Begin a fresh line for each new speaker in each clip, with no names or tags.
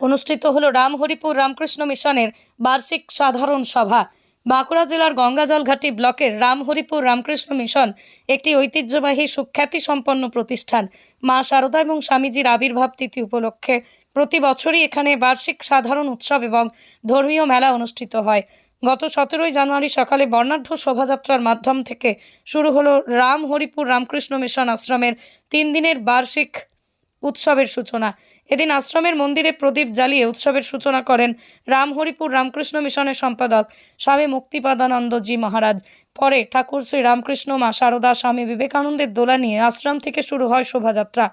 অনুষ্ঠিত হল রামহরিপুর রামকৃষ্ণ মিশনের বার্ষিক সাধারণ সভা। বাঁকুড়া জেলার গঙ্গাজলঘাটি ব্লকের রামহরিপুর রামকৃষ্ণ মিশন একটি ঐতিহ্যবাহী সুখ্যাতি সম্পন্ন প্রতিষ্ঠান। মা শারদা এবং স্বামীজির আবির্ভাব তিথি উপলক্ষে প্রতি বছরই এখানে বার্ষিক সাধারণ উৎসব এবং ধর্মীয় মেলা অনুষ্ঠিত হয়। গত সতেরোই জানুয়ারি সকালে বর্ণাঢ্য শোভাযাত্রার মাধ্যম থেকে শুরু হলো রাম হরিপুর রামকৃষ্ণ মিশন আশ্রমের তিন দিনের বার্ষিক উৎসবের সূচনা। এদিন আশ্রমের মন্দিরে প্রদীপ জ্বালিয়ে উৎসবের সূচনা করেন রামহরিপুর রামকৃষ্ণ মিশনের সম্পাদক স্বামী মুক্তিপাদানন্দজি মহারাজ। পরে ঠাকুর শ্রী রামকৃষ্ণ মা শারদা স্বামী বিবেকানন্দের দোলা নিয়ে আশ্রম থেকে শুরু হয় শোভাযাত্রা।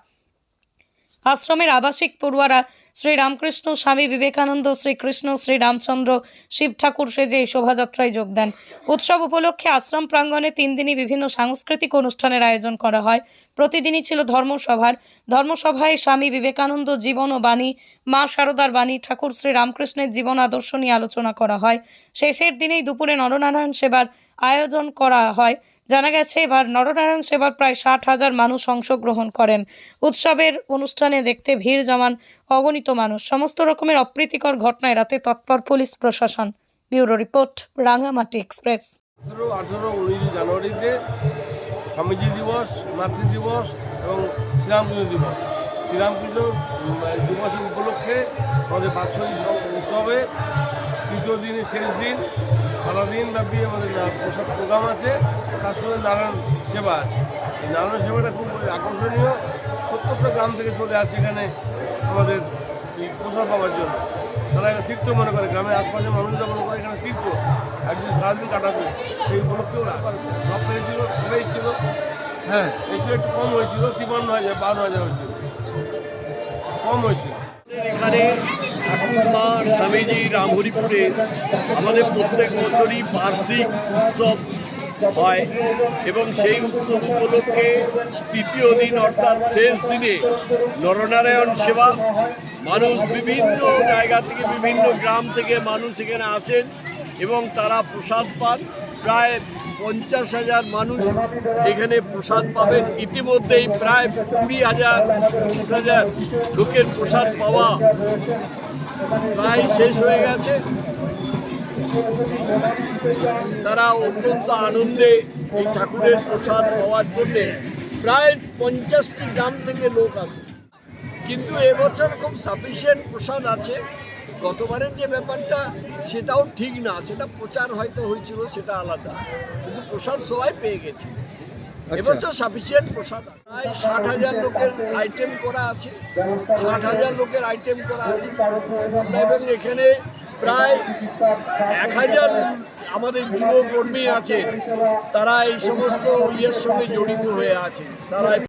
আশ্রমের আবাসিক পড়ুয়ারা শ্রী রামকৃষ্ণ, স্বামী বিবেকানন্দ, শ্রীকৃষ্ণ, শ্রী রামচন্দ্র, শিব ঠাকুর সেজে এই শোভাযাত্রায় যোগ দেন। উৎসব উপলক্ষে আশ্রম প্রাঙ্গণে তিন দিনই বিভিন্ন সাংস্কৃতিক অনুষ্ঠানের আয়োজন করা হয়। প্রতিদিনই ছিল ধর্মসভার। ধর্মসভায় স্বামী বিবেকানন্দ জীবন ও বাণী, মা শারদার বাণী, ঠাকুর শ্রী রামকৃষ্ণের জীবন আদর্শ নিয়ে আলোচনা করা হয়। শেষের দিনেই দুপুরে নরনারায়ণ সেবার আয়োজন করা হয়। জানা গেছে, এবার নরনারায়ণ সেবার প্রায় ষাট হাজার মানুষ অংশগ্রহণ করেন। উৎসবের অনুষ্ঠানে দেখতে ভিড় জমান অগণিত মানুষ। সমস্ত রকমের অপ্রীতিকর ঘটনা এড়াতে তৎপর পুলিশ প্রশাসন। Bureau report, Rangamati express.
জানুয়ারিতে স্বামীজি দিবস, মাতৃ দিবস এবং শ্রীরামকৃষ্ণ দিবস। শ্রীরামকৃষ্ণ দিবসের উপলক্ষে আমাদের বাৎসরিক উৎসবে তৃতীয় দিনের শেষ দিন। সারাদিন ব্যাপী আমাদের প্রসাদ প্রোগ্রাম আছে তার সঙ্গে নারায়ণ সেবা আছে। এই নারায়ণ সেবাটা খুব আকর্ষণীয়। সত্তরটা গ্রাম থেকে চলে আসে এখানে আমাদের এই প্রসাদ পাওয়ার জন্য। তারা এখানে তীর্থ মনে করে গ্রামের আশপাশের মানুষরা মনে করে এখানে তীর্থ। একদিন সারাদিন কাটাবে সেই উপলক্ষেও সব পেরেছিল সবাই ছিল। হ্যাঁ। এসে একটু কম হয়েছিল তিপান্ন হাজার বারো হাজার হয়েছিল। কম হয়েছিল।
এখানে স্বামীজি রামহরিপুরে আমাদের প্রত্যেক বছরই বার্ষিক উৎসব হয় এবং সেই উৎসব উপলক্ষে তৃতীয় দিন অর্থাৎ শেষ দিনে নরনারায়ণ সেবা। মানুষ বিভিন্ন জায়গা থেকে, বিভিন্ন গ্রাম থেকে মানুষ এখানে আসেন এবং তারা প্রসাদ পান। প্রায় পঞ্চাশ হাজার মানুষ এখানে প্রসাদ পাবেন। ইতিমধ্যেই প্রায় কুড়ি হাজার পঁচিশ হাজার লোকের প্রসাদ পাওয়া প্রায় শেষ হয়ে গেছে। তারা অত্যন্ত আনন্দে এই ঠাকুরের প্রসাদ পাওয়ার জন্যে প্রায় পঞ্চাশটি গ্রাম থেকে লোক আসে। কিন্তু এবছর খুব সাফিসিয়েন্ট প্রসাদ আছে। গতবারের যে ব্যাপারটা, সেটাও ঠিক না। সেটা প্রচার হয়তো হয়েছিল, সেটা আলাদা। কিন্তু প্রসাদ সবাই পেয়ে গেছে। এবছর সাফিসিয়েন্ট প্রসাদ প্রায় ষাট হাজার লোকের আইটেম করা আছে। ষাট হাজার লোকের আইটেম করা আছে। এবং এখানে প্রায় এক হাজার আমাদের যুবকর্মী আছে। তারা এই সমস্ত ইয়ের সঙ্গে জড়িত হয়ে আছে। তারা